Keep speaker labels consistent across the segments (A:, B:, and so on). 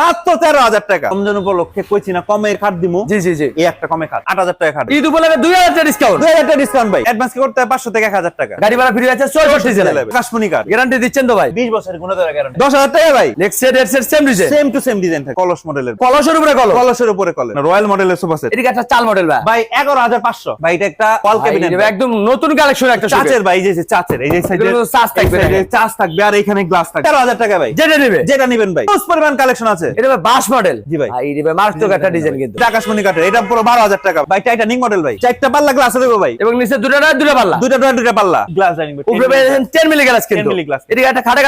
A: মাত্র তেরো হাজার টাকা। রমজান উপলক্ষে কইছি না কমে খাট দিমু।
B: জি জি জি।
A: এই একটা কমে খাট আট হাজার টাকা খাট।
B: ঈদ উপলক্ষে দুই হাজার টাকা ডিসকাউন্ট
A: দুই হাজার টাকা ডিসকাউন্ট ভাই। অ্যাডভান্স করতে হয় পাঁচশো থেকে এক হাজার টাকা।
B: গাড়ি ভাড়া ফ্রি আছে চৌষট্টি জেলায়।
A: কাশমনি কার্ড
B: গ্যারান্টি দিচ্ছেন তো ভাই?
A: বিশ বছরের কোনো ধরনের গ্যারান্টি দশ হাজার টাকা ভাই।
B: Next set set same design
A: same to same design থাকে। কলস মডেলের
B: কলসের উপরে কলস
A: কলসের উপরে কলের রয়্যাল মডেলের সোফা সেট
B: এদিকে একটা চাল মডেল ভাই।
A: ভাই এগারো হাজার পাঁচশো। ভাই এটা একটা
B: ভাই,
A: ক্যাবিনেট
B: একদম নতুন কালেকশন একটা
A: চাচের ভাই এই যে চাচের এই যে
B: চাচ থাকবে।
A: চাচ থাকবে আর এখানে গ্লাস থাকবে। তেরো হাজার টাকা ভাই।
B: যেটা নেবে
A: যেটা নিবেন ভাই। পরিমাণ কালেকশন আছে।
B: এটা ভাই বাস মডেল।
A: জি ভাই।
B: এটা ভাই মারাত্মক একটা ডিজাইন কিন্তু।
A: আকাশমণি কাঠের এটা পুরো বারো হাজার টাকা। ভাই টাইটানিক মডেল ভাই। চারটা পাল্লা গ্লাস দেবো ভাই।
B: এবং নিচে দুটো না দুটো পাল্লা।
A: দুইটা দুইটা পাল্লা। গ্লাস জানি
B: উপরে পেয়েছেন 10 মিলি গ্লাস কিন্তু।
A: 10 মিলি glass।
B: এদিকে একটা খাটা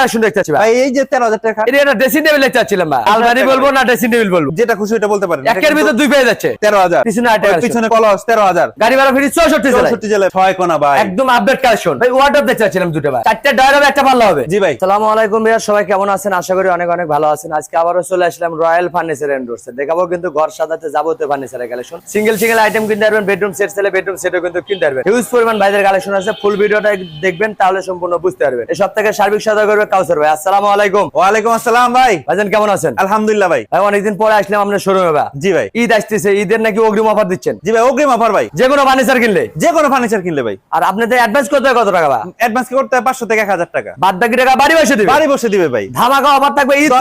B: ভাই।
A: এই যে তেরো হাজার টাকা।
B: এদিকে একটা ড্রেসিং টেবিল দেখতে পাচ্ছিলাম ভাই। আলমারি বলব না ড্রেসিং টেবিল বলব।
A: যেটা খুশি ওটা বলতে পারেন।
B: একের ভিতর দুই পেয়ে যাচ্ছে।
A: তেরো হাজার।
B: পিছনে আরেকটা
A: পিছনে কলস তেরো হাজার।
B: গাড়ি ভাড়া ফ্রি চৌষট্টি জেলায়।
A: চৌষট্টি জেলায় ছয় কোনা ভাই।
B: একদম আপডেট কালেকশন ভাই ওয়ার্ডরোব দেখতে পাচ্ছিলাম দুটো ভাই। চারটে ডয়ার হবে একটা পাল্লা হবে।
A: জি ভাই।
B: আসসালামু আলাইকুম ভাইয়া সবাই কেমন আছেন? আশা করি অনেক অনেক ভালো আছেন। আজকে আবারও চলে আসলাম রয়্যাল ফার্নিচার এন্ডোর্সে দেখাবো কিন্তু ঘর সাজাতে যাবতীয় ফার্নিচারের কালেকশন সিঙ্গেল সিঙ্গেল আইটেম কিনতে পারবেন বেডরুম সেট বেডরুম সেটও কিন্তু কিনতে পারবেন। হিউজ পরিমাণ ভাইদের কালেকশন আছে ফুল ভিডিওটা দেখবেন তাহলে সম্পূর্ণ বুঝতে পারবেন। এই সপ্তাহে সার্বিক সহায়তা করবে কাউসার ভাই। আসসালামু আলাইকুম।
A: ওয়ালাইকুম আসসালাম ভাই।
B: ভাইজান কেমন আছেন?
A: আলহামদুলিল্লাহ ভাই।
B: ভাই অনেকদিন পরে আসলাম আপনার শোরুমে ভাই।
A: জি ভাই।
B: ঈদ আসতেছে ঈদের নাকি অগ্রিম অফার দিচ্ছেন?
A: জি ভাই অগ্রিম অফার ভাই।
B: যে কোনো ফার্নিচার কিনলে।
A: যে কোনো ফার্নিচার কিনলে ভাই।
B: আর আপনাদের অ্যাডভান্স করতে হয় কত টাকা ভাই?
A: অ্যাডভান্স করতে হয় পাঁচশো থেকে এক হাজার টাকা।
B: বাদ বাকি টাকা বাড়ি বসে দিবে।
A: বাড়ি বসে দিবে ভাই।
B: ধামাকা অফার থাকবে ঈদ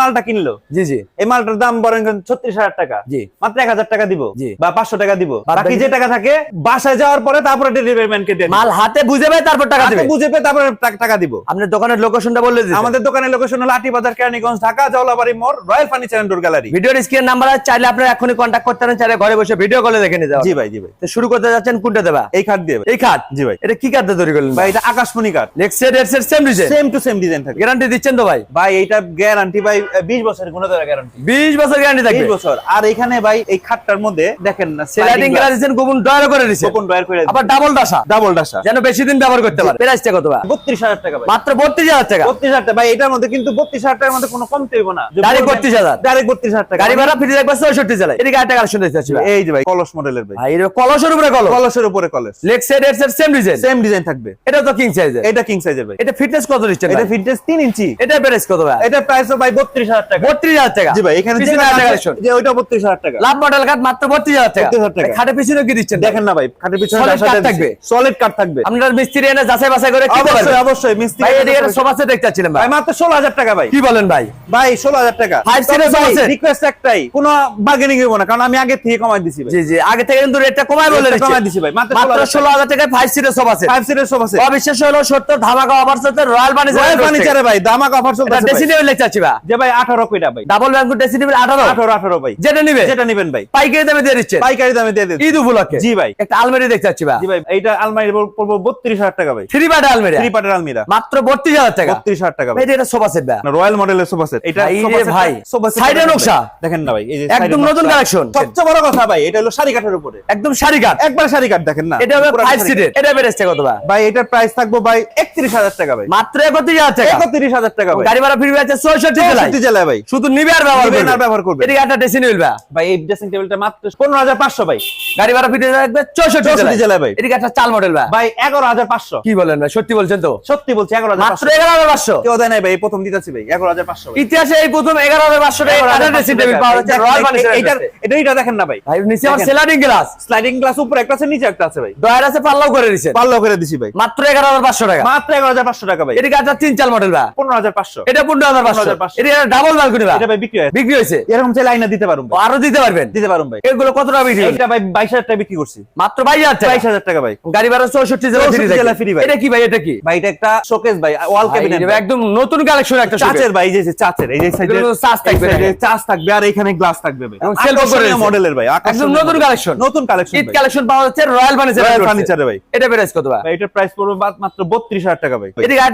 A: মালটা কিনলো।
B: জি জি।
A: এই মালটার দাম বলেন ছত্রিশ হাজার টাকা।
B: জি।
A: মাত্র এক হাজার টাকা দিব
B: জি।
A: বা পাঁচশো টাকা দিব। বাকি যে টাকা থাকে বাসায় যাওয়ার পরে তারপরে ডেলিভারি ম্যানকে দিয়ে
B: মাল হাতে বুঝে পাই তারপর টাকা দিবে।
A: বুঝে তারপরে টাকা- দিব।
B: আপনার দোকানের লোকেশনটা বললে দিন
A: আমাদের দোকানের লোকেশন হলো আটি বাজার কেরানীগঞ্জ ঢাকা জাওলাবাড়ি মোড় royal furniture and door gallery
B: ভিডিওর স্ক্রিন নাম্বার আছে চাইলে আপনারা এখনই কন্ট্যাক্ট করতে পারেন চাইলে ঘরে বসে ভিডিও কলে দেখে নিতে
A: জি ভাই জি ভাই।
B: তো শুরু করতে যাচ্ছেন কোনটা দেবা?
A: এই খাট দিয়ে
B: এই খাট?
A: জি ভাই।
B: এটা কি কাঠে তৈরি করলেন?
A: ভাই এটা আকাশমণি কাঠ
B: next set same design
A: same to same design থাকে।
B: গ্যারান্টি দিচ্ছেন তো ভাই?
A: ভাই এইটা গ্যারান্টি ভাই বিশ বছরের কোনো ধরনের গ্যারান্টি
B: 20 বছর গ্যারান্টি থাকবে।
A: বিশ বছর। আর এখানে ভাই এই খাটটার মধ্যে দেখেন না
B: স্লাইডিং করা দিচ্ছেন গোপন ডয়ার করে দিচ্ছেন
A: গোপন ডয়ার করে
B: আবার ডাবল ডাসা
A: ডাবল ডাসা
B: যেন বেশি দিন ব্যবহার করতে পারে। প্রাইসটা কত ভাই?
A: বত্রিশ হাজার টাকা ভাই।
B: মাত্র 32000 টাকা।
A: বত্রিশ হাজার টাকা। ভাই এটার মধ্যে কিন্তু বত্রিশ হাজার টাকার মধ্যে কোনো কমতে হইব না।
B: Direct 32,000
A: ডাইরেক্ট বত্রিশ হাজার টাকা।
B: গাড়ি ভাড়া ফ্রি থাকবে 64 জেলায়। এদিকে আরেকটা কালেকশন দেখতে ভাই।
A: এই যে ভাই কলস মডেলের ভাই।
B: ভাই এটা কলসের উপরে কলস
A: কলসের উপরে কলস
B: লেগ সাইড এর set same design
A: same design থাকবে।
B: এটা তো কিং সাইজের
A: এটা কিং সাইজের ভাই।
B: এটা ফিটনেস কত দিচ্ছেন
A: এটা ফিটনেস তিন ইঞ্চি
B: এটা প্রাইস কত ভাই?
A: এটা প্রাইস ভাই বত্রিশ হাজার টাকা।
B: বত্রিশ হাজার টাকা।
A: জি ভাই এখানে যে
B: পিছনে আরেকটা
A: আছে,
B: কালেকশন।
A: যে ওইটা বত্রিশ হাজার টাকা।
B: লাভ মডেল কাঠ মাত্র বত্রিশ হাজার টাকা।
A: 32,000 টাকা।
B: ভাই, পিছনে কি দিচ্ছেন
A: দেখেন না ভাই খাটের পিছনে
B: Solid থাকবে।
A: সলিড কাট থাকবে।
B: আপনার মিস্ত্রি এনে যাচাই বাছাই করে কি করবেন?
A: অবশ্যই মিস্ত্রি
B: ভাই এদিকে সোফা সেট দেখতে ভাই।
A: ভাই মাত্র ষোলো হাজার টাকা ভাই।
B: কি বলেন ভাই?
A: ভাই ষোলো হাজার টাকা।
B: Five series আছে?
A: রিকোয়েস্ট একটাই কোনো বার্গেনিং হইব না কারণ আমি আগে থেকে কমাই দিছি ভাই।
B: জি জি আগে থেকে কিন্তু রেটটা কমাই বলে
A: রেটটা
B: দিচ্ছি।
A: দিছি ভাই, মাত্র
B: মাত্র
A: 16,000
B: ষোলো হাজার টাকায় ফাইভ সিটের সোফা সেট
A: ফাইভ সিটের সব আছে
B: অবিশ্বাস হলো সত্য ধামাকা অফার সাথে রয়্যাল ফার্নিচার
A: রয়্যাল ফার্নিচারে ভাই দামাক অফার।
B: টেবিল ভাই।
A: যে ভাই আঠারো কইটা ভাই।
B: ডাবল ব্যাঙ্কু ড্রেসিং টেবিল আঠারো।
A: আঠারো আঠারো ভাই।
B: যেটা নিবে?
A: যেটা নিবেন ভাই।
B: পাইকারি দামে দিয়ে দিচ্ছে
A: পাইকারি দামে দিয়ে দিন
B: ঈদ উপলক্ষে।
A: জি ভাই।
B: একটা আলমারি দেখতে পাচ্ছি ভাই।
A: জি ভাই এইটা আলমারি পড়ব বত্রিশ হাজার টাকা ভাই।
B: থ্রি বাট আলমারি?
A: থ্রি পাটের আলমিরা।
B: মাত্র বত্রিশ হাজার টাকা।
A: বত্রিশ হাজার টাকা
B: ভাই।
A: ভাই
B: এটা সোফা সেট ভাই।
A: রয়্যাল মডেলের সোফা সেট। এটা
B: ভাই রে
A: sofa set টা-
B: ভাই,
A: sofa set
B: side নকশা।
A: দেখেন না ভাই এই যে
B: একদম নতুন কালেকশন
A: সবচেয়ে বড় কথা ভাই এটা হলো শাড়ি কাঠের উপরে।
B: একদম শাড়ি কাট
A: একবার শাড়ি কাঠ দেখেন না।
B: এটা হবে
A: পুরো
B: সিটের এটা বেরেস্টে কত ভাই?
A: ভাই এটার প্রাইস থাকব ভাই একত্রিশ হাজার টাকা ভাই।
B: মাত্র একত্রিশ হাজার টাকা।
A: একত্রিশ হাজার টাকা ভাই।
B: গাড়ি ভাড়া ফ্রি আছে চৌষট্টি জেলায়।
A: চৌষট্টি জেলায় ভাই।
B: শুধু নিবে আর ব্যবহার করবে।
A: আর ব্যবহার করবে।
B: এদিকে একটা ড্রেসিং টেবিল ভাই।
A: এই ড্রেসিং টেবিলটা মাত্র পনেরো হাজার পাঁচশো ভাই।
B: গাড়ি ভাড়া থাকবে চৌষট্টি
A: চৌষট্টি
B: জেলায়।
A: জেলায় ভাই।
B: এদিকে একটা চাল মডেল ভাই।
A: ভাই এগারো হাজার পাঁচশো।
B: কি বলেন ভাই সত্যি বলছেন তো?
A: সত্যি বলছি এগারো হাজার
B: মাত্র
A: পাঁচশো
B: এগারো হাজার পাঁচশো।
A: কেউ দেয় নাই ভাই এই প্রথম দিতেছি ভাই এগারো হাজার পাঁচশো ভাই।
B: ইতিহাসে এই প্রথম এগারো হাজার পাঁচশো টাকা একটা ড্রেসিং টেবিল পাওয়া যাচ্ছে রয়্যাল ফার্নিচার
A: এইটার- এটা এইটা দেখেন না ভাই।
B: ভাই নিচে আমার। সেলারিং গ্লাস
A: স্লাইডিং গ্লাস উপরে একটা আছে নিচে একটা আছে ভাই।
B: ডয়ার আছে পাল্লাও করে দিচ্ছে
A: পাল্লা করে দিছি ভাই।
B: মাত্র এগারো হাজার পাঁচশো টাকা।
A: মাত্র এগারো হাজার পাঁচশো টাকা ভাই।
B: এদিকে একটা তিন চাল মডেল ভাই।
A: পনেরো হাজার পাঁচশো।
B: এটা পনেরো হাজার পাঁচশো।
A: 15,500
B: এদিকে ডাবল ব্যালকনি ভাই।
A: এটা ভাই বিক্রি হয়
B: বিক্রি হয়েছে?
A: এরকম চাইলে আইনা দিতে পারুন
B: আরও দিতে পারবেন?
A: দিতে পারুন ভাই।
B: এগুলো কত টাকা বিক্রি
A: এটা ভাই বাইশ হাজার টাকা বিক্রি করছি।
B: মাত্র বাইশ হাজার টাকা?
A: বাইশ হাজার টাকা ভাই।
B: গাড়ি ভাড়া চৌষট্টি জেলা
A: 64 জেলা
B: থাকে।
A: ভাই।
B: এটা কি ভাই? এটা কি?
A: ভাই এটা একটা শোকেস ভাই ওয়াল ক্যাবিনেট
B: একদম নতুন কালেকশন একটা
A: চাচের ভাই এই যে চাচের এই যে সাইডে
B: চাচ থাকবে
A: চাচ থাকবে আর এখানে গ্লাস থাকবে ভাই।
B: এবং করে
A: মডেলের ভাই
B: একদম নতুন কালেকশন
A: নতুন কালেকশন
B: ঈদ কালেকশন পাওয়া যাচ্ছে রয়্যাল ফার্নিচার
A: রয়্যাল ফার্নিচারে ভাই।
B: এটা প্রাইস কত ভাই?
A: এটার প্রাইস পড়বে মাত্র- মাত্র বত্রিশ হাজার টাকা ভাই।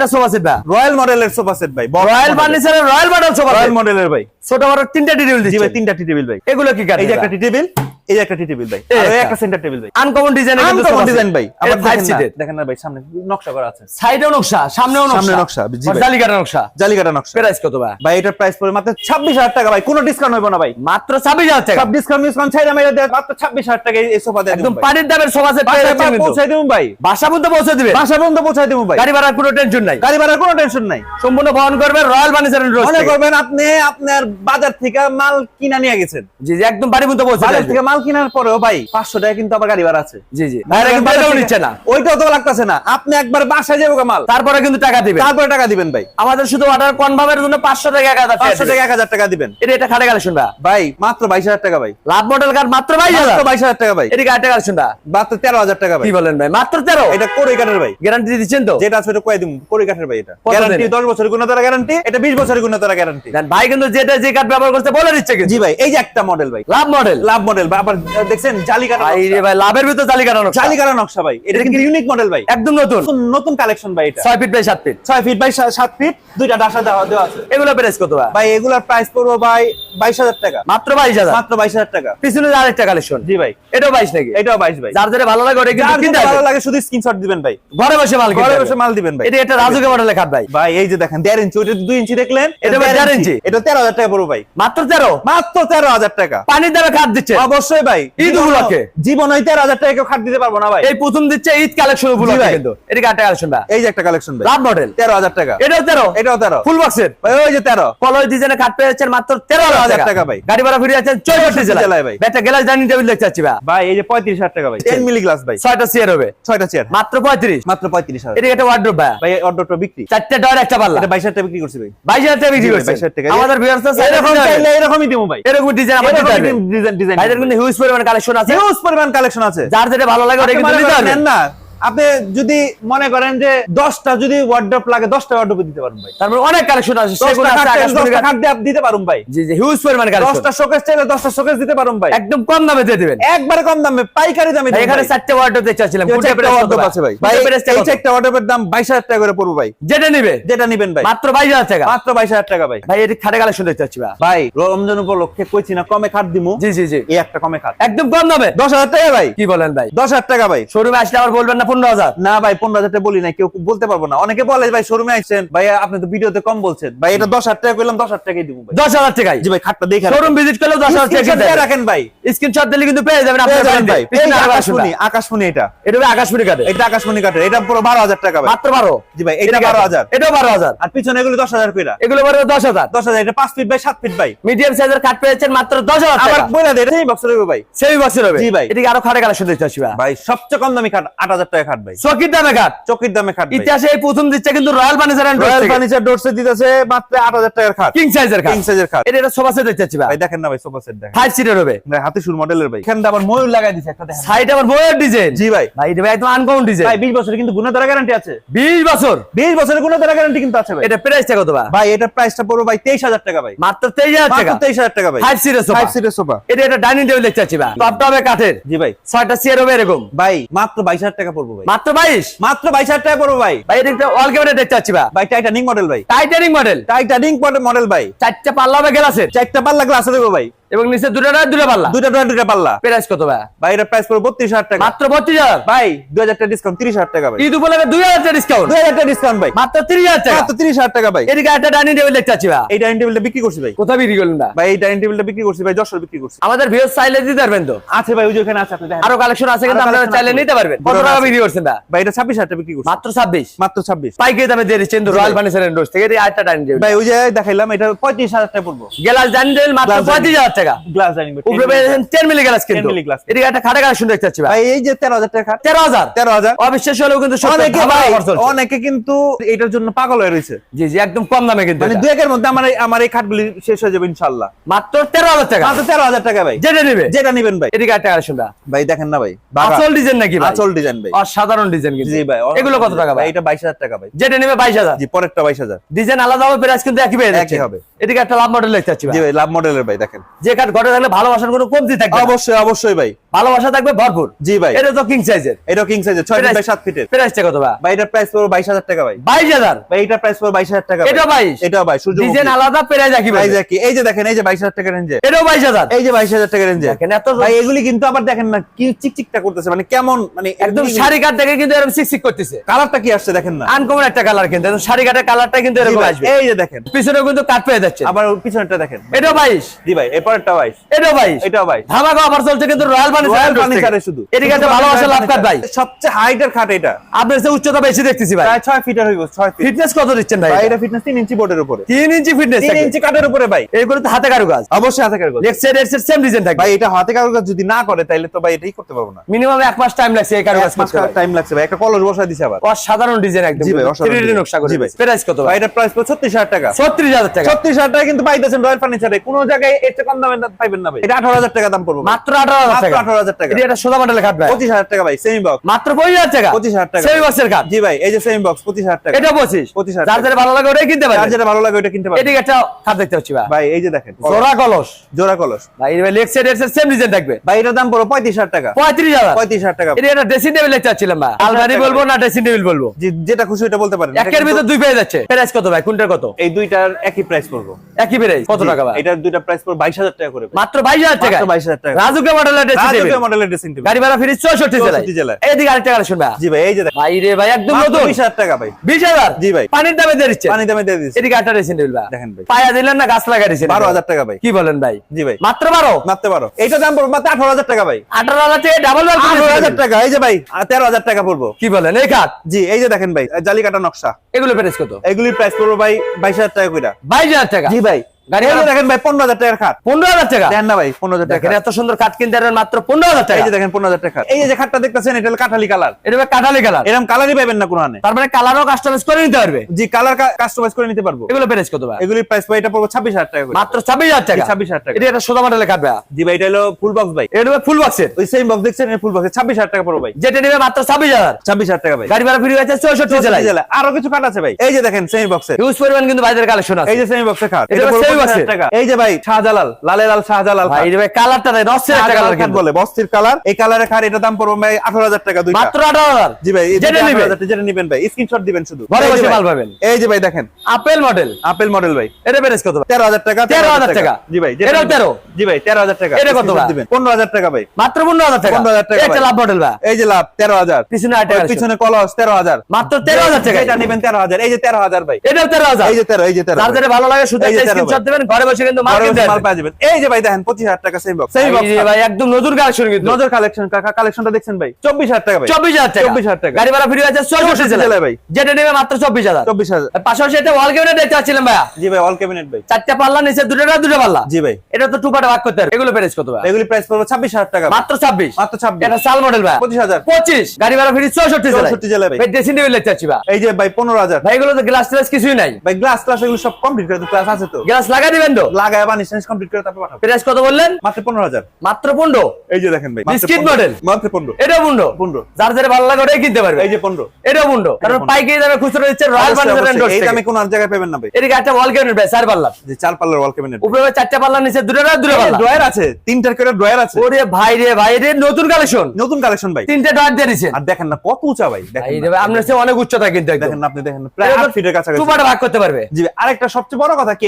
B: সোফা সেট ভাই।
A: রয়্যাল মডেলের সোফা সেট ভাই।
B: রয়্যাল ফার্নিচারের রয়্যাল মডেল সোফা
A: রয়্ল মডেলের ভাই।
B: ছোট বড় তিনটা টি
A: টেবিল
B: দিচ্ছি
A: ভাই তিনটা টি টেবিল ভাই।
B: এগুলো কি কাঠ
A: এই যে একটা টি টেবিল। এই একটা টি টেবিল ভাই। আর
B: একটা।
A: সেন্টার টেবিল ভাই।
B: আনকমন ডিজাইন কিন্তু
A: আনকমন ডিজাইন ভাই। আবার
B: ফাইভ সিটের
A: দেখেন না ভাই সামনে নকশা করা আছে।
B: সাইডেও নকশা সামনেও নকশা
A: সামনে নকশা, জি ভাই।
B: জালিকাটা নকশা।
A: জালিকাটা নকশা।
B: প্রাইস কত ভাই?
A: ভাই এটার প্রাইস পড়বে মাত্র ছাব্বিশ হাজার টাকা ভাই। কোনো ডিসকাউন্ট হইব না ভাই।
B: মাত্র ছাব্বিশ হাজার টাকা।
A: সব ডিসকাউন্ট ডিসকাউন্ট ছাইরা মেরে দেয় মাত্র ছাব্বিশ হাজার টাকা এই সোফা দিয়ে
B: একদম পানির দামের সোফা সেট যাচ্ছেন
A: দেবো ভাই।
B: বাসা পর্যন্ত পৌঁছে দিবে।
A: বাসা পর্যন্ত দেবো ভাই।
B: গাড়ি ভাড়ার কোনো টেনশন নাই।
A: গাড়ি ভাড়ার কোনো টেনশন নাই।
B: সম্পূর্ণ বহন করবে রয়্যাল
A: মনে করবেন আপনি আপনার বাজার থেকে মাল কিনা নিয়ে গেছেন।
B: জি জি একদম বাড়ি পর্যন্ত পৌঁছে
A: বাজার থেকে মাল কেনার পরেও ভাই পাঁচশো টাকা কিন্তু আবার গাড়ি ভাড়া আছে।
B: জি জি। ভাইরা কিন্তু নিচ্ছে না।
A: ওইটাও তো লাগতেছে না। আপনি একবার বাসায় যাব মাল।
B: তারপরে কিন্তু টাকা দিবে
A: তারপরে টাকা দিবেন ভাই।
B: আমাদের শুধু অর্ডার কনফার্মের জন্য পাঁচশো টাকা এক হাজার
A: পাঁচশো
B: টাকা
A: এক হাজার টাকা দিবেন।
B: এটা এটা খাটে কালেকশন ভাই
A: ভাই মাত্র বাইশ হাজার টাকা ভাই।
B: লাভ মডেল কার্ড মাত্র বাইশ হাজার।
A: বাইশ হাজার টাকা ভাই।
B: এদিকে আটটা কালেকশন ভাই
A: মাত্র তেরো হাজার টাকা ভাই।
B: কি বলেন ভাই? মাত্র তেরো?
A: এটা করে কাঠের ভাই।
B: গ্যারান্টি দিচ্ছেন তো?
A: যেটা আছে এটা কয়ে দিব করে কাঠের ভাই এটা। গ্যারান্টি? দশ বছরের গুণতরা গ্যারান্টি এটা বিশ বছরের গুণতরা গ্যারান্টি
B: ভাই কিন্তু যেটা যে কার্ড ব্যবহার করতে বলে দিচ্ছে
A: জি ভাই এই যে একটা মডেল ভাই।
B: লাভ মডেল
A: লাভ মডেল আবার দেখছেন জালি কাটা
B: ভাই রে ভাই লাভের ভিতর জালি কাটানো
A: জালি কাটা নকশা ভাই। এটা কিন্তু ইউনিক মডেল ভাই।
B: একদম নতুন?
A: নতুন কালেকশন ভাই এটা।
B: ছয় ফিট বাই সাত ফিট
A: ফিট বাই ফিট দুইটা ডাসা দেওয়া দেওয়া আছে।
B: এগুলো প্রাইস কত ভাই?
A: ভাই এগুলার প্রাইস পড়ব ভাই বাইশ হাজার টাকা।
B: মাত্র বাইশ হাজার?
A: মাত্র বাইশ হাজার টাকা।
B: পিছনে আরেকটা কালেকশন
A: জি ভাই।
B: এটাও বাইশ নাকি?
A: এটাও বাইশ ভাই।
B: যার যেটা ভালো লাগে ওটা কিন্তু
A: যার
B: কিনতে
A: ভালো লাগে শুধু স্ক্রিনশট দিবেন ভাই।
B: ঘরে বসে মাল
A: ঘরে বসে মাল দিবেন ভাই।
B: এটা একটা রাজুকে মডেলের খাট ভাই।
A: ভাই এই যে দেখেন দেড় ইঞ্চি ওটা দুই ইঞ্চি দেখলেন
B: এটা ভাই দেড় ইঞ্চি।
A: এটা তেরো হাজার টাকা পড়ব ভাই।
B: মাত্র তেরো?
A: মাত্র তেরো হাজার টাকা।
B: পানির দামে খাট দিচ্ছে
A: অবশ্যই ভাই?
B: ঈদ উপলক্ষে।
A: জীবন ওই তেরো হাজার টাকা খাট দিতে পারব না ভাই।
B: এই প্রথম দিচ্ছে ঈদ কালেকশন উপলক্ষে
A: ভাই।
B: কিন্তু। এদিকে আটটা কালেকশন ভাই?
A: এই যে একটা কালেকশন ভাই।
B: লাভ মডেল
A: তেরো হাজার টাকা।
B: এটাও তেরো?
A: এটাও তেরো।
B: ফুল বক্সের
A: ভাই ওই যে তেরো।
B: কলই ডিজাইনে কাট পেয়ে মাত্র তেরো হাজার
A: হাজার
B: টাকা।
A: টাকা ভাই।
B: গাড়ি ভাড়া ফিরে যাচ্ছেন চৌষট্টি জেলায়।
A: জেলায় ভাই।
B: একটা গ্লাস ডাইনিং টেবিল দেখতে চাচ্ছি ভাই।
A: ভাই এই যে পঁয়ত্রিশ হাজার টাকা ভাই। টেন মিলি গ্লাস ভাই।
B: ছয়টা চেয়ার হবে।
A: ছয়টা চেয়ার
B: মাত্র পঁয়ত্রিশ।
A: মাত্র পঁয়ত্রিশ হাজার।
B: এদিকে একটা ওয়ার্ড্রোব ভাই?
A: ভাই অর্ডারটা বিক্রি।
B: চারটে ডর একটা পাল্লা।
A: এটা বাইশ হাজার টাকা বিক্রি করছি ভাই।
B: বাইশ হাজার টাকা বিক্রি
A: জি 22,000 টাকা।
B: আমাদের ভিউয়ার্স
A: এরকম চাইলে এরকমই দিব ভাই।
B: এরকম ডিজাইন আমাদের।
A: ডিজাইন ডিজাইন
B: ভাইদের কিন্তু হিউজ পরিমাণ কালেকশন আছে?
A: হিউজ পরিমাণ কালেকশন আছে।
B: যার যেটা ভালো লাগে ওটা কিন্তু নিতে হবে।
A: না। আপনি যদি মনে করেন যে দশটা যদি ওয়ার্ড্রপ লাগে দশটা ওয়ার্ড্রপ দিতে পারুন ভাই।
B: তারপর অনেক কালেকশন আছে
A: দিতে পারুন ভাই।
B: জি জি হিউজ পরিমাণ কালেকশন
A: দশটা শোকেস চাইলে দশটা শোকেস দিতে পারুন ভাই।
B: একদম কম দামে দিয়ে দিবেন।
A: একবারে কম দামে পাইকারি দামে
B: এখানে। চারটে
A: চারটা
B: প্রাইস
A: ওয়ার্ড্রপ আছে ভাই। ভাই এই? চারটা ওয়ার্ড্রপের দাম বাইশ হাজার টাকা করে পড়ব ভাই।
B: যেটা নিবে?
A: যেটা নিবেন ভাই।
B: মাত্র বাইশ হাজার টাকা?
A: মাত্র বাইশ হাজার টাকা ভাই।
B: ভাই এটি খাটে কালেকশন দেখতে চাচ্ছি ভাই।
A: ভাই রমজান উপলক্ষে কইছি না কমে খাট দিমু।
B: জি জি জি।
A: এই একটা কমে খাট।
B: একদম কম দামে?
A: দশ হাজার টাকা ভাই।
B: কি বলেন ভাই?
A: দশ হাজার টাকা ভাই।
B: শোরুমে আসলে আবার বলবেন না পনেরো হাজার।
A: না ভাই পনেরো হাজার বলি না কেউ বলতে পারব না। অনেকে বলে ভাই শোরুমে আসছেন ভাই আপনি তো ভিডিওতে কম বলছেন। ভাই এটা দশ হাজার টাকা করলাম দশ হাজার টাকাই দিব
B: দশ হাজার টাকায়
A: জি ভাই খাটটা দেখে
B: শোরুম ভিজিট করলেও দশ হাজার টাকা হবে।
A: রাখেন ভাই।
B: স্ক্রিনশট দিলে কিন্তু পেয়ে যাবেন আপনার
A: ভাই।
B: ভাই
A: আকাশমণি আকাশমণি এটা।
B: এটা হবে আকাশমণি কাটে
A: এটা আকাশমণি কাঠের। এটা পুরো বারো হাজার টাকা
B: মাত্র বারো?
A: জি ভাই এটা বারো। হাজার।
B: এটাও বারো হাজার।
A: আর পিছনে এগুলো দশ হাজার কইরা।
B: এগুলো বারো দশ হাজার।
A: দশ হাজার এটা পাঁচ ফিট বাই সাত ফিট ভাই।
B: মিডিয়াম সাইজের কাট পেয়েছেন মাত্র দশ হাজার
A: আবার বলে দেয় সেই বক্স রইবে ভাই।
B: সেই বছর হবে
A: জি ভাই।
B: এদিকে আরও খাটে কালেকশন দেখতে আসি ভাই।
A: ভাই সবচেয়ে কম দামি খাট আট হাজার টাকা খাট ভাই।
B: চকির দামে কাট
A: চকির দামে খাট
B: ইতিহাসে এই প্রথম দিচ্ছে কিন্তু royal furniture and
A: royal furniture ডোরসে দিতেছে মাত্র আট হাজার টাকার খাট।
B: কিং সাইজের কাট
A: কিং সাইজের খাট।
B: এটা এটা সোফা সেট দেখতে ভাই।
A: ভাই দেখেন না ভাই সোফা সেট দেখেন।
B: ফাইভ সিটের হবে।
A: ভাই হাতিশুর মডেলের ভাই। এখানে আবার ময়ূর লাগাই দিছে একটা দেখেন।
B: সাইড আবার বইয়ের ডিজাইন
A: জি ভাই।
B: ভাই এটা ভাই একদম আনকমন ডিজাইন
A: ভাই বিশ বছরের কিন্তু গুণাতারা গ্যারান্টি আছে।
B: বিশ বছর?
A: বিশ বছরের গুণাতারা গ্যারান্টি কিন্তু আছে ভাই।
B: এটা প্রাইসটা কত ভাই?
A: ভাই এটার প্রাইসটা পড়বে ভাই তেইশ হাজার টাকা ভাই।
B: মাত্র তেইশ হাজার টাকা?
A: মাত্র টাকা ভাই।
B: ফাইভ সিটের সোফা
A: ফাইভ সিটের সোফা
B: এটা ডাইনিং টেবিল ভাই। কাঠের।
A: জি ভাই।
B: ছয়টা চেয়ার হবে এরকম।
A: ভাই মাত্র বাইশ হাজার টাকা পড়ব ভাই।
B: মাত্র বাইশ?
A: মাত্র বাইশ হাজার টাকা পড়ব ভাই।
B: ভাই এটা অল ক্যামেরা দেখতে চাচ্ছি ভাই।
A: ভাই টাইটানিক মডেল ভাই।
B: টাইটানিং মডেল
A: টাইটানিক মডেল ভাই।
B: চারটা পাল্লা হবে গ্লাসের
A: চারটা পাল্লা গ্লাসে দেবো ভাই।
B: এবং নিচে দুটো না দুটো পাল্লা।
A: দুইটা দুইটা দুইটা পাল্লা।
B: প্রাইস কত ভাই?
A: ভাই এটার প্রাইস পড়বে বত্রিশ হাজার টাকা।
B: মাত্র বত্রিশ হাজার?
A: ভাই দুই হাজার টাকা ডিসকাউন্ট তিরিশ হাজার টাকা ভাই।
B: ঈদ উপলক্ষে দুই হাজার টাকা ডিসকাউন্ট
A: দুই হাজার টাকা ডিসকাউন্ট ভাই।
B: মাত্র তিরিশ হাজার টাকা?
A: মাত্র তিরিশ হাজার টাকা ভাই।
B: এদিকে একটা ডাইনিং টেবিল দেখতে চাচ্ছি ভাই।
A: এই ডাইনিং টেবিলটা বিক্রি করছি ভাই।
B: কোথায় বিক্রি করলেন না
A: ভাই এই ডাইনিং টেবিলটা বিক্রি করছি ভাই যশোর বিক্রি করছি।
B: আমাদের ভিউজ চাইলে দিতে পারবেন তো?
A: আছে ভাই ওই যে ওখানে আছে আপনি দেখেন।
B: আরও কালেকশন আছে কিন্তু আপনারা চাইলে নিতে পারবেন। কত টাকা বিক্রি করছেন ভাই?
A: ভাই এটা ছাব্বিশ হাজার টাকা বিক্রি করছি।
B: মাত্র ছাব্বিশ?
A: মাত্র ছাব্বিশ।
B: পাইকারি দামে দিয়ে দিচ্ছেন রয়্যাল ফার্নিচার এন্ড থেকে এটি আরেকটা ডাইনিং টেবিল
A: ভাই ওই যে দেখাইলাম এটা পঁয়ত্রিশ হাজার টাকা পড়ব।
B: গ্লাস ডাইনিং টেবিল মাত্র
A: Glass
B: পঁয়ত্রিশ হাজার টাকা।
A: গ্লাস ডাইনিং
B: উপরে পেয়েছেন টেন মিলি গ্লাস কিন্তু।
A: 10 মিলি glass।
B: এদিকে একটা খাটা কালেকশন দেখতে চাচ্ছি ভাই
A: ভাই এই যে তেরো হাজার টাকা খাট
B: তেরো হাজার?
A: তেরো হাজার।
B: অবিশ্বাস হলেও কিন্তু
A: অনেকে ভাই অনেকে কিন্তু এটার জন্য পাগল হয়ে রয়েছে।
B: জি জি একদম কম দামে কিন্তু
A: মানে
B: এটা।
A: একের মধ্যে আমার আমার এই খাটগুলি শেষ হয়ে যাবে ইনশাল্লাহ
B: মাত্র তেরো হাজার টাকা।
A: মাত্র তেরো হাজার টাকা ভাই।
B: যেটা নেবে?
A: যেটা নিবেন ভাই।
B: এদিকে একটা কালেকশন ভাই
A: ভাই দেখেন না ভাই।
B: আসল ডিজাইন নাকি ভাই?
A: আচল ডিজাইন ভাই।
B: অসাধারণ ডিজাইন কিন্তু।
A: জি ভাই
B: এগুলো কত টাকা ভাই?
A: এটা বাইশ হাজার টাকা ভাই।
B: যেটা নেবে বাইশ হাজার।
A: জি পরেরটা বাইশ হাজার।
B: ডিজাইন আলাদা হবে প্রাইস কিন্তু একই
A: হবে।
B: এদিকে একটা লাভ মডেল দেখতে চাচ্ছি ভাই।
A: জি ভাই লাভ মডেলের ভাই দেখেন।
B: যে কাঠ ঘরে থাকলে ভালোবাসার কোনো কমতি থাকবে
A: অবশ্যই অবশ্যই ভাই।
B: ভালোবাসা থাকবে ভরপুর।
A: জি ভাই।
B: এটা তো কিং সাইজের
A: এটা কিং সাইজের ছয় বাই সাত ফিটের।
B: প্রাইসটা কত ভাই?
A: ভাই এটার প্রাইস পড়বে বাইশ হাজার টাকা ভাই।
B: বাইশ হাজার?
A: ভাই এটার প্রাইস পড়বে বাইশ হাজার টাকা
B: এটা বাইশ।
A: এটাও ভাই সূর্য
B: ডিজাইন আলাদা প্রাইস একই ভাই।
A: দেখি এই যে দেখেন এই যে বাইশ হাজার টাকা রেঞ্জে
B: এটাও বাইশ হাজার।
A: এই যে বাইশ হাজার টাকা রেঞ্জে
B: দেখেন এত
A: ভাই এগুলি কিন্তু আবার দেখেন না কি চিকচিকটা করতেছে মানে কেমন মানে
B: একদম শাড়ি কাঠ দেখে কিন্তু এরকম সিক করতেছে।
A: কালারটা কি আসছে দেখেন না।
B: আনকমন একটা কালার কিন্তু একদম শাড়ি কাঠের কালারটা কিন্তু এরকম আসবে।
A: এই যে দেখেন।
B: পিছনে কিন্তু কাট পেয়ে যাচ্ছে
A: আবার পিছনেরটা দেখেন।
B: এটাও বাইশ।
A: জি ভাই এরপরেরটা বাইশ।
B: এটাও বাইশ।
A: এটাও বাইশ।
B: ধামাকা অফার চলছে কিন্তু রয়্যাল
A: রয়্যাল
B: ফার্নিচারে
A: শুধু।
B: এদিকে একটা ভালোবাসা লাভ কাঠ ভাই।
A: সবচেয়ে হাইটের খাট এটা।
B: আপনার যে উচ্চতা বেশি দেখতেছি ভাই।
A: প্রায় ছয় ফিটের হইব ছয় ফিট
B: ফিটনেস কত দিচ্ছেন ভাই
A: ভাই
B: এটা?
A: এটা ফিটনেস তিন ইঞ্চি বোর্ডের উপরে।
B: তিন ইঞ্চি ফিটনেস
A: তিন ইঞ্চি কাঠের উপরে ভাই।
B: এইগুলো তো হাতে কারু
A: অবশ্যই হাতে কাজ
B: left side right same design থাকবে।
A: ভাই এটা হাতে কাজ যদি না করে তাহলে তো ভাই এটাই করতে পারব না।
B: মিনিমাম এক মাস টাইম লাগছে এই কারু কাজ করতে
A: টাইম লাগছে ভাই একটা দিছে আবার।
B: অসাধারণ ডিজাইন একদম।
A: জি ভাই, অসাধারণ
B: নকশা করে
A: ভাই।
B: প্রাইস কত
A: ভাই? এটা প্রাইস পড়ছে ছত্রিশ হাজার টাকা।
B: ছত্রিশ হাজার টাকা।
A: ছত্রিশ হাজার টাকা কিন্তু পাইতেছেন রয়্যাল ফার্নিচারে কোনো জায়গায় এর কম দামে পাইবেন না ভাই। এটা টাকা দাম পড়বে
B: মাত্র টাকা।
A: টাকা।
B: এটা সোজা মডেলের খাট ভাই।
A: পঁচিশ হাজার টাকা ভাই সেমি বক্স
B: মাত্র পঁচিশ হাজার টাকা।
A: পঁচিশ হাজার টাকা
B: সেমি বক্সের খাট।
A: জি ভাই এই যে সেমি বক্স পঁচিশ হাজার টাকা।
B: এটা পঁচিশ।
A: পঁচিশ হাজার
B: যার যেটা ভালো লাগে ওটাই কিনতে
A: যার যেটা ভালো লাগে ওইটা কিনতে পারবেন
B: এদিকে একটা খাট দেখতে পাচ্ছি ভাই।
A: ভাই এই যে দেখেন
B: জোড়া কলস।
A: জোড়া কলস।
B: ভাই লেগ সাইড এর সেম ডিজাইন থাকবে।
A: ভাই এটার দাম পড়ো পঁয়ত্রিশ হাজার টাকা।
B: পঁয়ত্রিশ হাজার।
A: পঁয়ত্রিশ হাজার টাকা।
B: এটা একটা ড্রেসিং টেবিল দেখতে চাচ্ছিলাম ভাই। আলমারি বলব না ড্রেসিং টেবিল বলব?
A: যেটা খুশি ওটা বলতে পারেন।
B: একের ভিতর দুই পেয়ে যাচ্ছে। প্রাইস কত ভাই? কোনটার কত?
A: এই দুইটার একই প্রাইস পড়ব।
B: একই প্রাইস কত টাকা ভাই?
A: এটার দুইটা প্রাইস পড়বে বাইশ হাজার টাকা করে
B: মাত্র বাইশ হাজার টাকা
A: মাত্র 22,000 টাকা।
B: রাজুকে মডেলের ড্রেসিং টেবিল
A: মডেলের ড্রেসিং টেবিল
B: গাড়ি ভাড়া ফ্রি চৌষট্টি জেলায়।
A: জেলায়।
B: এইদিকে আরেকটা কালেকশন ভাই
A: জি ভাই এই যে
B: ভাই রে ভাই একদম নতুন।
A: বিশ হাজার টাকা ভাই।
B: বিশ হাজার?
A: জি ভাই।
B: পানির দামে দিয়ে দিচ্ছে।
A: দামে দিয়ে দিচ্ছি।
B: এদিকে একটা ড্রেসিং টেবিল ভাই।
A: দেখেন ভাই।
B: পায়া দিলেন না গাছ লাগা দিচ্ছেন
A: বারো হাজার টাকা ভাই।
B: কি বলেন ভাই?
A: জি ভাই।
B: মাত্র বারো?
A: মারতে পারো এইটা দাম পড়বে মাত্র আঠারো হাজার টাকা ভাই।
B: আঠারো হাজার থেকে ডাবল
A: আঠারো হাজার টাকা। এই যে ভাই তেরো হাজার টাকা পড়ব।
B: কি বলেন? এই
A: জি এই যে দেখেন ভাই জালি কাটা নকশা।
B: এগুলো প্রাইস কত?
A: এগুলির প্রাইস পড়ব ভাই বাইশ হাজার টাকা কইরা।
B: বাইশ হাজার টাকা?
A: জি ভাই।
B: গাড়ি
A: এই দেখেন ভাই পনেরো হাজার টাকার খাট।
B: পনেরো হাজার টাকা?
A: দেন না ভাই পনেরো হাজার টাকা
B: এত সুন্দর কাঠ কিনতে মাত্র পনেরো হাজার টাকা
A: এই যে দেখেন পনেরো হাজার টাকা এই যে খাটটা দেখতেছেন এটা কাঠালি কালার।
B: এটা কাঠালি কালার।
A: এরকম কালারই পাবেন না কোরআনে।
B: তার কালারও কাস্টমাইজ করে নিতে পারবে।
A: জি কালার কাস্টমাইজ করে নিতে পারব।
B: এগুলো প্রাইস কত ভাই?
A: এগুলির প্রাইস ভাই এটা পড়ব ছাব্বিশ হাজার টাকা
B: মাত্র ছাব্বিশ হাজার টাকা।
A: জি, 26,000 টাকা।
B: এটা সোজা মডেলের কাঠ ভাই
A: জি ভাই এটা হলো ফুল বক্স ভাই।
B: এটা ফুল বক্সের
A: ওই সেম বক্স দেখছেন ফুল বক্স ছাব্বিশ হাজার টাকা পড়ব ভাই।
B: যেটা নেবে মাত্র ছাব্বিশ হাজার।
A: ছাব্বিশ হাজার টাকা ভাই।
B: গাড়ি ভাড়া ফ্রি হয়েছে চৌষট্টি জেলায়।
A: আরও কিছু আছে ভাই। এই যে দেখেন সেমি বক্সের
B: হিউজ পরিমাণ কিন্তু বাইরের কালেকশন আছে।
A: এই যে সেমি বক্সের খাট।
B: এটা
A: এটা পড়বে
B: semi box
A: 25,000
B: এর।
A: টাকা। এই যে ভাই শাহজালাল লালে লাল শাহজালাল
B: ভাই ভাই কালারটা দেয় নসের একটা কালার কিন্তু।
A: বলে বস্তির কালার এই কালারের খাট এটা দাম পড়বে ভাই আঠারো হাজার টাকা দুইটা।
B: মাত্র আঠারো হাজার।
A: জি ভাই
B: যেটা
A: দুইটা
B: নিবে
A: 18,000 যেটা নিবেন ভাই। স্ক্রিনশট দিবেন শুধু।
B: ঘরে বসে মাল পাবেন।
A: এই যে ভাই দেখেন।
B: আপেল মডেল
A: আপেল মডেল ভাই।
B: এটা প্রাইস কত ভাই?
A: তেরো হাজার টাকা
B: 13,000 টাকা।
A: জি ভাই যেটা
B: 13?
A: জি ভাই টাকা।
B: এটা কত
A: দিবেন। পনেরো হাজার টাকা ভাই।
B: মাত্র পনেরো হাজার টাকা।
A: 15,000 টাকা
B: একটা লাভ মডেল ভাই।
A: এই যে লাভ তেরো হাজার।
B: পিছনে আরেকটা
A: ওই
B: collection।
A: পিছনে কলস তেরো হাজার।
B: মাত্র তেরো হাজার টাকা।
A: এটা নিবেন তেরো হাজার। এই যে তেরো হাজার ভাই।
B: এটাও তেরো হাজার।
A: এই যে তেরো এই যে তেরো
B: যার যেটা ভালো লাগে শুধু
A: যে
B: একটা
A: 13
B: স্ক্রিনশট দেবেন ঘরে বসে কিন্তু মাল
A: ঘরে
B: কিনতে
A: বসে মাল
B: পারবেন।
A: পাওয়া যাবেন এই যে ভাই দেখেন পঁচিশ হাজার টাকা সেম বক্স সেম বক্স
B: ভাই একদম নতুন কালেকশন কিন্তু।
A: নজর কালেকশন কাকা কালেকশনটা দেখছেন ভাই? চব্বিশ হাজার টাকা
B: চব্বিশ হাজার টাকা।
A: 24,000 টাকা।
B: গাড়ি ভাড়া ফ্রি আছে চৌষট্টি
A: জেলায়।
B: জেলায়
A: ভাই।
B: যেটা নেবে মাত্র চব্বিশ হাজার।
A: চব্বিশ হাজার।
B: পাশাপাশি এটা ওয়াল ক্যাবিনেট দেখতে পাচ্ছিলাম ভাইয়া?
A: জি ভাই অল ক্যাবিনেট ভাই।
B: চারটা পাল্লা নিচে দুটো না দুটো পাল্লা?
A: জি ভাই।
B: এটা তো টুপাটা ভাগ করতে হবে। এগুলো প্রাইস কত ভাই
A: এগুলি প্রাইস পড়বে ছাব্বিশ হাজার টাকা।
B: মাত্র ছাব্বিশ।
A: মাত্র ছাব্বিশ।
B: এটা সাল মডেল ভাই
A: পঁচিশ হাজার।
B: পঁচিশ। গাড়ি ভাড়া ফ্রি চৌষট্টি জেলায়।
A: 64 জেলায় ভাই।
B: ভাই ড্রেসিং টেবিল দেখতে পাচ্ছি ভাই
A: এই যে ভাই পনেরো হাজার।
B: ভাই এগুলো তো গ্লাস ট্লাস কিছুই নাই।
A: ভাই গ্লাস ক্লাস এগুলো সব কমপ্লিট করে আছে তো।
B: গ্লাস লাগা দিবেন তো?
A: লাগায় বানিয়ে চেঞ্জ কমপ্লিট করে তারপর পাঠাবো।
B: প্রাইস কত বললেন?
A: মাত্র পনেরো হাজার।
B: মাত্র পনেরো?
A: এই যে দেখেন ভাই
B: Biscuit model?
A: মাত্র পনেরো।
B: এটাও পনেরো?
A: পনেরো।
B: যার যেটা ভালো লাগে ওটাই কিনতে পারবে।
A: এই যে পনেরো।
B: এটাও পনেরো। কারণ
A: পনেরো।
B: পাইকারি দামে খুচরো দিচ্ছে রয়্যাল
A: এই দামে কোনো আর জায়গায় পাবেন না ভাই।
B: এদিকে একটা ওয়াল ক্যাবিনেট ভাই চার পাল্লা।
A: যে চার পাল্লার ওয়াল ক্যাবিনেট
B: উপরে চারটা পাল্লা নিচে দুটো না দুটো পাল্লা।
A: ড্রয়ার আছে তিনটার করে ড্রয়ার আছে।
B: ওরে ভাই রে ভাই রে নতুন কালেকশন
A: নতুন কালেকশন ভাই।
B: তিনটে ডট দিয়ে দিচ্ছেন।
A: আর দেখেন না কত উঁচা ভাই। দেখেন
B: আপনার চেয়ে অনেক উচ্চতা কিন্তু
A: দেখেন আপনি দেখেন প্রায় আট ফিটের কাছাকাছি।
B: ভাগ করতে পারবে।
A: জি আরেকটা সবচেয়ে বড় কথা কি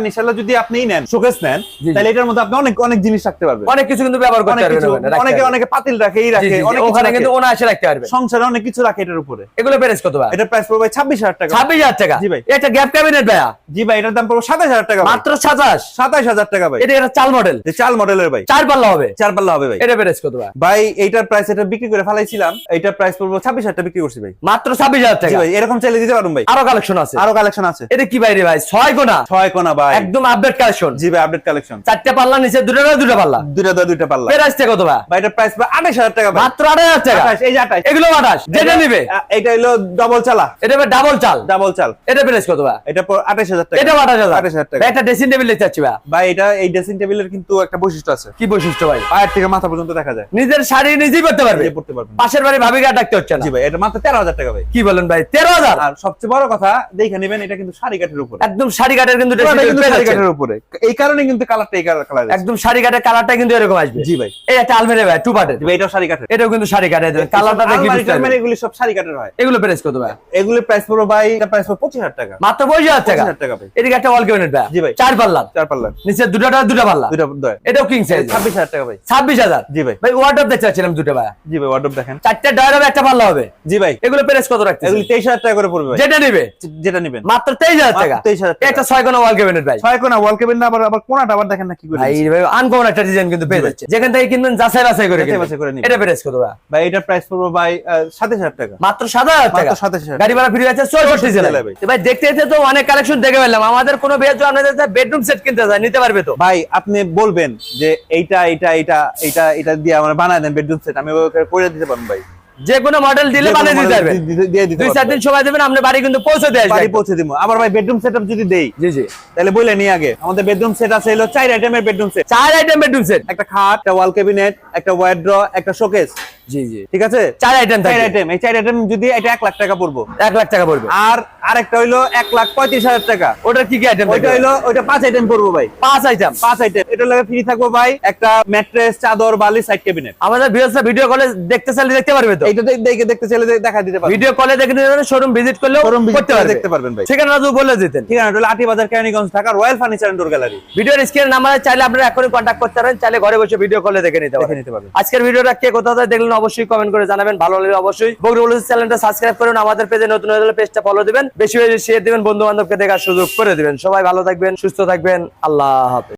A: এইসব কার্নিশালা যদি আপনি নেন শোকেস নেন। তাহলে এটার মধ্যে আপনি অনেক অনেক জিনিস রাখতে পারবেন।
B: অনেক কিছু কিন্তু ব্যবহার করতে পারবেন
A: অনেকে অনেকে পাতিল রাখে এই রাখে অনেক
B: ওখানে কিন্তু ওনা এসে রাখতে পারবে
A: সংসারে অনেক কিছু রাখে এটার উপরে।
B: এগুলো প্রাইস কত ভাই?
A: এটা প্রাইস পড়বে ছাব্বিশ হাজার টাকা।
B: ছাব্বিশ হাজার টাকা?
A: জি ভাই।
B: এটা গ্যাপ ক্যাবিনেট ভাইয়া?
A: জি ভাই এটার দাম পড়বে সাতাশ হাজার টাকা
B: মাত্র সাতাশ?
A: সাতাশ হাজার টাকা ভাই।
B: এটা একটা চাল মডেল
A: যে চাল মডেলের ভাই।
B: চার পাল্লা হবে?
A: চার পাল্লা হবে ভাই।
B: এটা প্রাইস কত ভাই?
A: ভাই এইটার প্রাইস এটা বিক্রি করে ফেলাইছিলাম এইটার প্রাইস পড়বে ছাব্বিশ হাজার টাকা বিক্রি করছি ভাই।
B: মাত্র ছাব্বিশ হাজার
A: জি
B: টাকা?
A: ভাই এরকম চাইলে দিতে পারুন ভাই।
B: আরও কালেকশন আছে?
A: আরও কালেকশন আছে।
B: এটা কি ভাই রে ভাই? ছয় কোনা?
A: ছয় কোনা ভাই।
B: একদম আপডেট কালেকশন
A: জি ভাই আপডেট কালেকশন
B: চারটে পাল্লা নিচে দুটো না দুটো পাল্লা।
A: দুইটা দুই দুইটা পাল্লা।
B: কত ভাই?
A: ভাই এটার প্রাইস আঠাশ হাজার টাকা ভাই।
B: মাত্র আড়াই হাজার টাকা?
A: আঠাশ এই যে আঠাশ।
B: এগুলো আঠাশ। যেটা নিবে?
A: এটা হলো ডবল চালা।
B: এটা ডাবল চাল।
A: ডাবল চাল।
B: এটা প্রাইস কত ভাই?
A: এটা আঠাশ হাজার টাকা।
B: এটা আঠাশ হাজার।
A: আঠাশ হাজার টাকা।
B: ভাই, একটা ড্রেসিং টেবিল চাচ্ছি ভাই।
A: ভাই এটা এই ড্রেসিং টেবিলের কিন্তু একটা বৈশিষ্ট্য আছে।
B: কি বৈশিষ্ট্য ভাই?
A: পায়ের থেকে মাথা পর্যন্ত দেখা যায়।
B: নিজের শাড়ি নিজেই করতে পারবে।
A: পড়তে পারবেন
B: পাশের বাড়ি ভাবি গা ডাকতে হচ্ছে না।
A: জি ভাই এটা মাত্র তেরো হাজার টাকা ভাই।
B: কি বলেন ভাই? তেরো হাজার?
A: আর সবচেয়ে বড় কথা দেখে নেবেন এটা কিন্তু শাড়ি কাঠের উপরে।
B: একদম শাড়ি কাটের কিন্তু
A: কিন্তু শাড়ি
B: যাচ্ছেন।
A: উপরে। এই কারণে কিন্তু কালারটা এই কালার
B: একদম শাড়ি কাঠের কালারটা কিন্তু এরকম আসবে।
A: জি ভাই।
B: এই একটা আলমারি ভাই টু পার্টের
A: এটাও শাড়ি কাঠের
B: এটাও কিন্তু শাড়ি কাঠের কালারটা দেখি
A: আলমারি
B: বুঝতে
A: টালমারি
B: পারবেন।
A: এগুলি সব শাড়ি কাঠের হয়।
B: এগুলো প্রেস কত ভাই?
A: এগুলি প্রাইস পড়ব ভাই এটা প্রাইস টাকা।
B: মাত্র পঁচিশ হাজার টাকা?
A: 25,000 টাকা ভাই।
B: এদিকে একটা ওয়াল ক্যাবিনেট ভাই।
A: জি ভাই।
B: চার পাল্লা।
A: চার পাল্লা।
B: নিচে দুটা দুটা পাল্লা।
A: দুইটা
B: এটাও কিং সাইজ
A: ছাব্বিশ হাজার টাকা ভাই।
B: ছাব্বিশ হাজার?
A: জি ভাই।
B: ভাই ওয়ার্ডরোব দেখতে চাচ্ছিলাম দুটো ভাই।
A: জি ভাই ওয়ার্ডরোব দেখেন।
B: চারটে ডয়ার হবে একটা পাল্লা হবে।
A: জি ভাই।
B: এগুলো প্রেস কত রাখতে
A: এগুলি তেইশ হাজার টাকা করে পড়বে
B: যেটা নিবে?
A: যেটা নেবেন।
B: মাত্র তেইশ হাজার টাকা?
A: মাত্র 23,000 টাকা।
B: কোনা ওয়াল ক্যাবিনেট ভাই
A: ছয় কোনা ওয়াল কেবিন না আবার আবার কোনাটা আবার দেখেন না কি করে
B: ভাই। ভাই আনকমন একটা ডিজাইন কিন্তু পেয়ে যাচ্ছে। যেখান থেকে কিনবেন যাচাই বাছাই করে
A: যাচাই করে নিবেন।
B: এটা প্রেস কত ভাই?
A: ভাই প্রাইস পড়ব ভাই টাকা।
B: মাত্র সাত হাজার টাকা?
A: মাত্র 27,000
B: গাড়ি ভাড়া ফ্রি আছে চৌষট্টি জেলায়।
A: জেলায় ভাই।
B: ভাই দেখতে দেখতে তো অনেক কালেকশন দেখে ফেললাম। আমাদের কোনো জন্য আপনাদের বেডরুম সেট কিনতে চায় নিতে পারবে তো?
A: ভাই আপনি বলবেন যে এইটা এইটা এইটা এইটা এটা দিয়ে আমার বানায় দেন বেডরুম সেট আমি করে দিতে পারব ভাই।
B: যে কোনো মডেল দিলে বানিয়ে দিতে পারবে। দুই চার দিন সময় দেবেন আপনি বাড়ি কিন্তু পৌঁছে দিয়ে
A: বাড়ি পৌঁছে দিব। আবার ভাই বেডরুম সেটআপ যদি দেই
B: জি জি।
A: তাহলে বলে নি আগে। আমাদের বেডরুম সেট আছে হলো চার আইটেমের বেডরুম সেট
B: চার আইটেম বেডরুম সেট
A: একটা খাট একটা ওয়াল ক্যাবিনেট একটা ওয়ার্ড্র একটা শোকেস
B: জি জি।
A: ঠিক আছে?
B: চার আইটেম
A: চার আইটেম এই চার আইটেম যদি এটা এক লাখ টাকা পড়ব।
B: এক লাখ টাকা পড়বে।
A: আর আরেকটা হইল এক লাখ পঁয়ত্রিশ হাজার টাকা।
B: ওটার কি কি আইটেম
A: ওইটা হইল ওইটা পাঁচ আইটেম পড়ব ভাই।
B: পাঁচ আইটেম
A: পাঁচ আইটেম এটা লাগে ফ্রি থাকব ভাই। একটা ম্যাট্রেস চাদর বালি সাইড ক্যাবিনেট
B: আমাদের ভিডিও কলে দেখতে চাইলে দেখতে পারবে তো?
A: এইটা দে- দেখে দেখতে চাইলে দেখা দিতে পারবেন।
B: ভিডিও কলে দেখে নিতে পারবেন শোরুম ভিজিট করলেও
A: Showroom
B: করতে
A: দেখতে পারবেন ভাই।
B: ঠিকানা যদি বলে দিতেন।
A: ঠিকানা হলো Ati Bazar Keraniganj Dhaka royal furniture and door gallery
B: ভিডিওর স্ক্রিনে নাম্বার চাইলে আপনারা এখনই কন্ট্যাক্ট করতে পারেন চাইলে ঘরে বসে ভিডিও কলে দেখে নিতে
A: দেখে
B: পারেন।
A: নিতে পারবেন।
B: আজকের ভিডিওটা কে কোথা থেকে দেখলেন অবশ্যই কমেন্ট করে জানাবেন ভালো লাগলে অবশ্যই। বগরুল চ্যানেলটা সাবস্ক্রাইব করুন আমাদের পেজে নতুন পেজটা ফলো দিবেন। বেশি বেশি শেয়ার দিবেন বন্ধু বান্ধবকে দেখার সুযোগ করে দিবেন। সবাই ভালো থাকবেন সুস্থ থাকবেন। আল্লাহ হাফেজ।